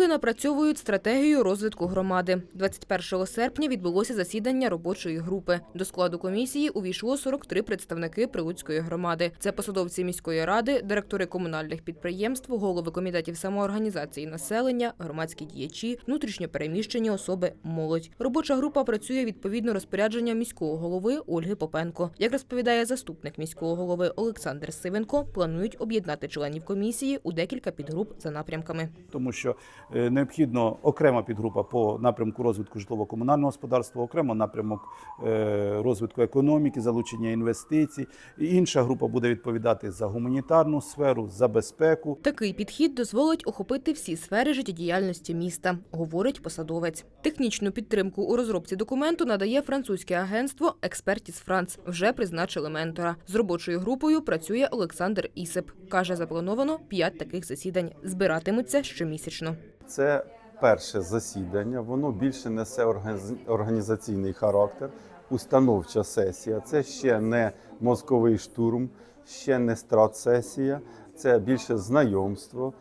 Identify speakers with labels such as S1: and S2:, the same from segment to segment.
S1: Прилуки напрацьовують стратегію розвитку громади. 21 серпня відбулося засідання робочої групи. До складу комісії увійшло 43 представники Прилуцької громади. Це посадовці міської ради, директори комунальних підприємств, голови комітетів самоорганізації населення, громадські діячі, внутрішньопереміщені особи, молодь. Робоча група працює відповідно розпорядження міського голови Ольги Попенко. Як розповідає заступник міського голови Олександр Сивенко, планують об'єднати членів комісії у декілька підгруп за напрямками.
S2: тому що необхідно окрема підгрупа по напрямку розвитку житлово-комунального господарства, окремо напрямок е, розвитку економіки, залучення інвестицій. Інша група буде відповідати за гуманітарну сферу, за безпеку.
S1: Такий підхід дозволить охопити всі сфери життєдіяльності міста, говорить посадовець. Технічну підтримку у розробці документу надає французьке агентство Експертіс Франц. Вже призначили ментора. З робочою групою працює Олександр Ісип. каже, заплановано п'ять таких засідань. Збиратимуться щомісячно.
S3: Це перше засідання, воно більше несе організ- організаційний характер, установча сесія. Це ще не мозковий штурм, ще не стратсесія, це більше знайомство.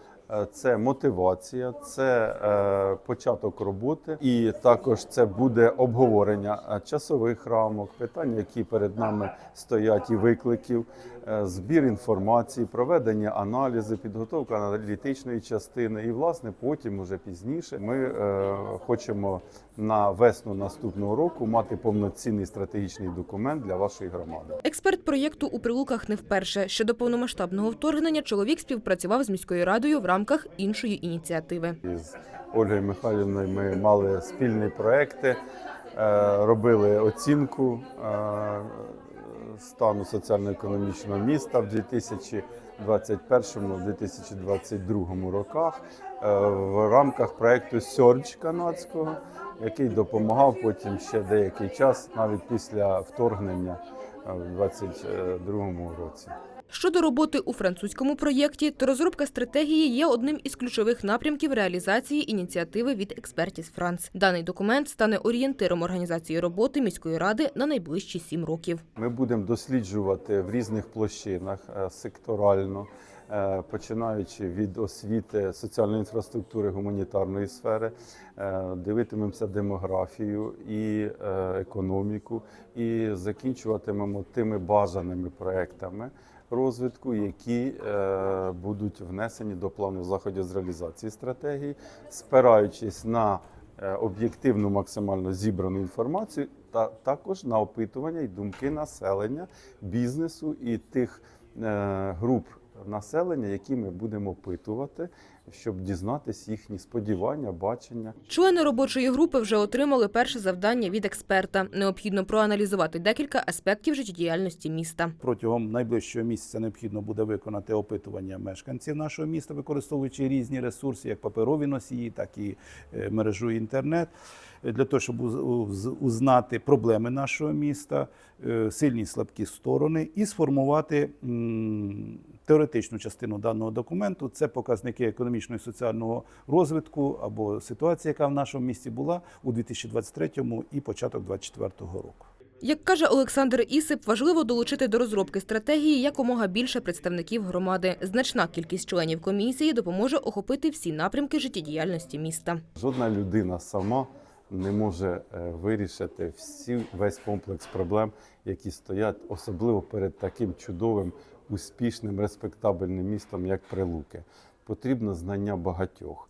S3: Це мотивація, це е, початок роботи, і також це буде обговорення е, часових рамок, питань, які перед нами стоять, і викликів, е, збір інформації, проведення аналізу, підготовка аналітичної частини. І, власне, потім, уже пізніше, ми е, хочемо на весну наступного року мати повноцінний стратегічний документ для вашої громади.
S1: Експерт проєкту у Прилуках не вперше. Ще до повномасштабного вторгнення чоловік співпрацював з міською радою в рамках іншої ініціативи.
S3: З Ольгою Михайлівною ми мали спільні проекти, е, робили оцінку е, стану соціально-економічного міста в 2021-2022 роках е, в рамках проекту Surge канадського, який допомагав потім ще деякий час, навіть після вторгнення в 2022 році.
S1: Щодо роботи у французькому проєкті, то розробка стратегії є одним із ключових напрямків реалізації ініціативи від експертів Франц. Даний документ стане орієнтиром організації роботи міської ради на найближчі сім років.
S3: Ми будемо досліджувати в різних площинах е, секторально, починаючи від освіти, соціальної інфраструктури, гуманітарної сфери, е, дивитимемося демографію і е, економіку, і закінчуватимемо тими бажаними проектами розвитку, які е, будуть внесені до плану заходів з реалізації стратегії, спираючись на е, об'єктивну максимально зібрану інформацію, та також на опитування і думки населення, бізнесу і тих е, груп населення, які ми будемо опитувати, щоб дізнатися їхні сподівання, бачення.
S1: Члени робочої групи вже отримали перше завдання від експерта. Необхідно проаналізувати декілька аспектів життєдіяльності міста.
S2: Протягом найближчого місяця необхідно буде виконати опитування мешканців нашого міста, використовуючи різні ресурси, як паперові носії, так і е, мережу інтернет, е, для того, щоб уз- уз- узнати проблеми нашого міста, е, сильні слабкі сторони, і сформувати теоретичну частину даного документу. Це показники економічного і соціального розвитку або ситуація, яка в нашому місті була у 2023 і початок 2024 року.
S1: Як каже Олександр Ісип, важливо долучити до розробки стратегії якомога більше представників громади. Значна кількість членів комісії допоможе охопити всі напрямки життєдіяльності міста.
S3: Жодна людина сама не може е, вирішити всі, весь комплекс проблем, які стоять, особливо перед таким чудовим, успішним, респектабельним містом, як Прилуки. Потрібно знання багатьох.